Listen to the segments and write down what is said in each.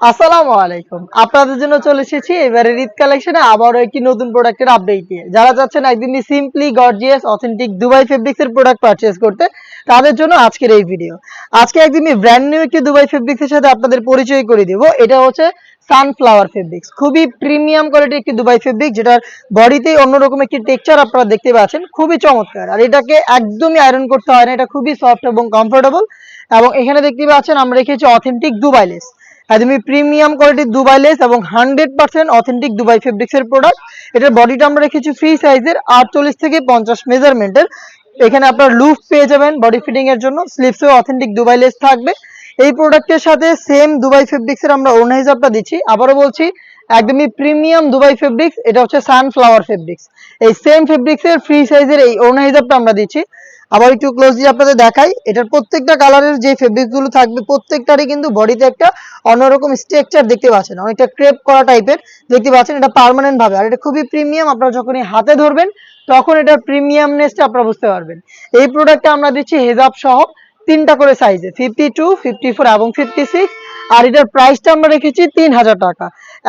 আসসালামু আলাইকুম। আপনাদের জন্য চলে এসেছি এবারে ঈদ কালেকশনে আবারও একটি নতুন প্রোডাক্টের আপডেট নিয়ে। যারা চাচ্ছেন একদিনই simply gorgeous authentic Dubai fabrics এর প্রোডাক্ট পারচেস করতে, তাদের জন্য আজকের এই ভিডিও আজকে একদিনই ব্র্যান্ড নিউ একটি দুবাই ফেব্রিক্স এর সাথে আপনাদের পরিচয় করে দিব। এটা হচ্ছে সানফ্লাওয়ার ফেব্রিক্স খুবই প্রিমিয়াম কোয়ালিটির একটি দুবাই ফেব্রিক যেটার বডিতেই অন্যরকম একটি টেক্সচার আপনারা দেখতে পাচ্ছেন। খুবই চমৎকার। আর এটাকে একদমই আয়রন করতে হয় না। এটা খুবই সফট এবং কমফোর্টেবল এবং এখানে দেখতে পাচ্ছেন, আমরা রেখেছি অথেন্টিক দুবাই লেস একদমই প্রিমিয়াম কোয়ালিটির দুবাই লেস এবং hundred percent authentic Dubai fabrics এর প্রোডাক্ট এটার বডিটা আমরা রেখেছি ফ্রি সাইজের আটচল্লিশ থেকে পঞ্চাশ মেজারমেন্টের এখানে আপনার লুফ পেয়ে যাবেন বডি ফিটিং এর জন্য। স্লিপসেও অথেন্টিক দুবাই লেস থাকবে। এই প্রোডাক্টের সাথে সেম দুবাই ফেব্রিক্স এর আমরা ওড়না হিসাবটা দিচ্ছি। আবারও বলছি একদমই প্রিমিয়াম দুবাই ফেব্রিক্স এটা হচ্ছে সানফ্লাওয়ার ফেব্রিক্স এই সেম ফেব্রিক্স এর ফ্রি সাইজের এই ওড়না হিসাবটা আমরা দিচ্ছি। আবার একটু ক্লোজলি আপনাদের দেখাই, এটার প্রত্যেকটা কালারের যে ফেব্রিকগুলো থাকবে, প্রত্যেকটারই কিন্তু বডিতে একটা অন্যরকম স্ট্রাকচার দেখতে পাচ্ছেন। অনেকটা ক্রেপ করা টাইপের দেখতে পাচ্ছেন, এটা পার্মানেন্ট ভাবে। আর এটা খুবই প্রিমিয়াম আপনারা যখনই হাতে ধরবেন, তখন এটার প্রিমিয়ামনেসটা আপনারা বুঝতে পারবেন। এই প্রোডাক্টটা আমরা দিচ্ছি হেজাব সহ তিনটা করে সাইজে ফিফটি টু ফিফটি ফোর এবং ফিফটি সিক্স আর এটার প্রাইসটা আমরা রেখেছি তিন হাজার টাকা।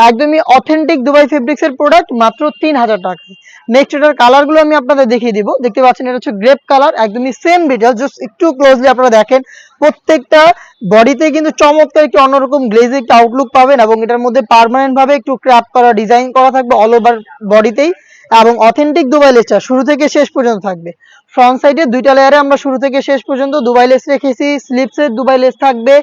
একদমই অথেন্টিক দুবাই ফেব্রিক্স এর প্রোডাক্ট মাত্র তিন হাজার টাকা। নেক্সট এটার কালারগুলো আমি আপনাদের দেখিয়ে দিব। দেখতে পাচ্ছেন, এটা হচ্ছে গ্রেপ কালার একদমই সেম ডিটেলস জাস্ট একটু ক্লোজলি আপনারা দেখেন। প্রত্যেকটা বডিতে কিন্তু চমৎকার একটি অন্যরকম গ্লেজ একটা আউটলুক পাবেন এবং এটার মধ্যে পার্মানেন্ট ভাবে একটু ক্র্যাপ করা ডিজাইন করা থাকবে অল ওভার বডিতেই এবং অথেন্টিক দুবাই লেসটা শুরু থেকে শেষ পর্যন্ত থাকবে। ফ্রন্ট সাইডে দুইটা লেয়ারে আমরা শুরু থেকে শেষ পর্যন্ত দুবাই লেস রেখেছি স্লিপসের দুবাই লেস থাকবে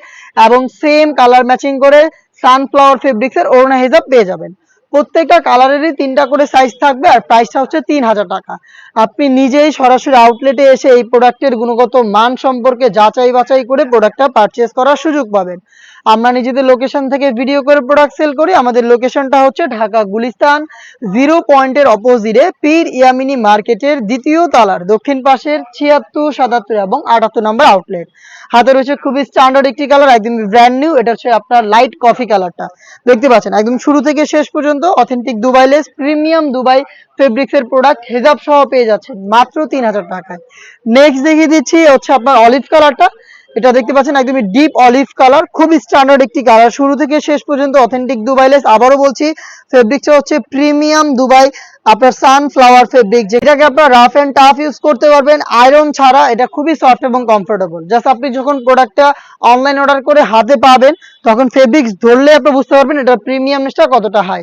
এবং সেম কালার ম্যাচিং করে সানফ্লাওয়ার ফেব্রিক্স এর ওড়না হিসাব পেয়ে যাবেন। প্রত্যেকটা কালারেরই তিনটা করে সাইজ থাকবে আর প্রাইসটা হচ্ছে তিন হাজার টাকা। আপনি নিজেই সরাসরি আউটলেটে এসে এই প্রোডাক্টের গুণগত মান সম্পর্কে যাচাই বাছাই করে প্রোডাক্টটা পারচেস করার সুযোগ পাবেন। আমরা নিজেদের লোকেশন থেকে ভিডিও করে প্রোডাক্ট সেল করি। আমাদের লোকেশনটা হচ্ছে ঢাকা গুলিস্তান জিরো পয়েন্টের অপোজিটে পীর ইয়ামিনি মার্কেটের দ্বিতীয় তালার, দক্ষিণ পাশের ছিয়াত্তর, সাতাত্তর এবং আটাত্তর নম্বর আউটলেট হাতে রয়েছে খুবই স্ট্যান্ডার্ড একটি কালার একদম ব্র্যান্ড নিউ এটা হচ্ছে আপনার লাইট কফি কালারটা দেখতে পাচ্ছেন, একদম শুরু থেকে শেষ পর্যন্ত authentic Dubai lace premium Dubai fabrics এর প্রোডাক্ট হেজাব সহ পেয়ে যাচ্ছেন মাত্র তিন হাজার টাকায়। নেক্সট দেখিয়ে দিচ্ছি হচ্ছে আপনার অলিভ কালারটা এটা দেখতে পাচ্ছেন একদমই ডিপ অলিভ কালার খুব স্ট্যান্ডার্ড একটি কালার শুরু থেকে শেষ পর্যন্ত অথেন্টিক দুবাই লেস আবারও বলছি ফেব্রিকটা হচ্ছে প্রিমিয়াম দুবাই আপনার সানফ্লাওয়ার ফেব্রিক যেটাকে আপনার রাফ অ্যান্ড টাফ ইউজ করতে পারবেন। আয়রন ছাড়া এটা খুবই সফট এবং কমফোর্টেবল জাস্ট আপনি যখন প্রোডাক্টটা অনলাইন অর্ডার করে হাতে পাবেন, তখন ফেব্রিক্স ধরলে আপনি বুঝতে পারবেন এটা প্রিমিয়ামনেসটা কতটা হাই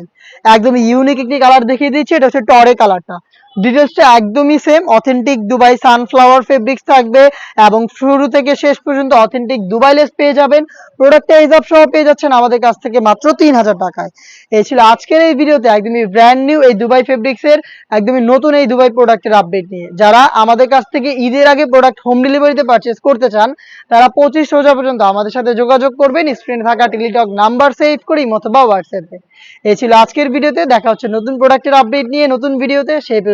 একদম ইউনিক একটি কালার দেখিয়ে দিচ্ছি, এটা হচ্ছে টরে কালারটা ডিটেলসটা একদমই same authentic Dubai sunflower fabrics থাকবে এবং শুরু থেকে শেষ পর্যন্ত অথেন্টিক দুবাই লেস পেয়ে যাবেন। প্রোডাক্টটা হিসাব সহ পেয়ে যাচ্ছেন আমাদের কাছ থেকে মাত্র তিন হাজার টাকায়। এই ছিল আজকের এই ভিডিওতে একদমই ব্র্যান্ড নিউ এই দুবাই ফেব্রিক্স এর, একদমই নতুন এই দুবাই প্রোডাক্টের আপডেট নিয়ে। যারা আমাদের কাছ থেকে ঈদের আগে প্রোডাক্ট হোম ডেলিভারিতে পারচেস করতে চান, তারা পঁচিশ রোজা পর্যন্ত আমাদের সাথে যোগাযোগ করবেন। স্ক্রিনে থাকা টেলিটক নাম্বার সেভ করি অথবা হোয়াটসঅ্যাপে এই ছিল আজকের ভিডিওতে, দেখা হচ্ছে নতুন প্রোডাক্টের আপডেট নিয়ে, নতুন ভিডিওতে, সেই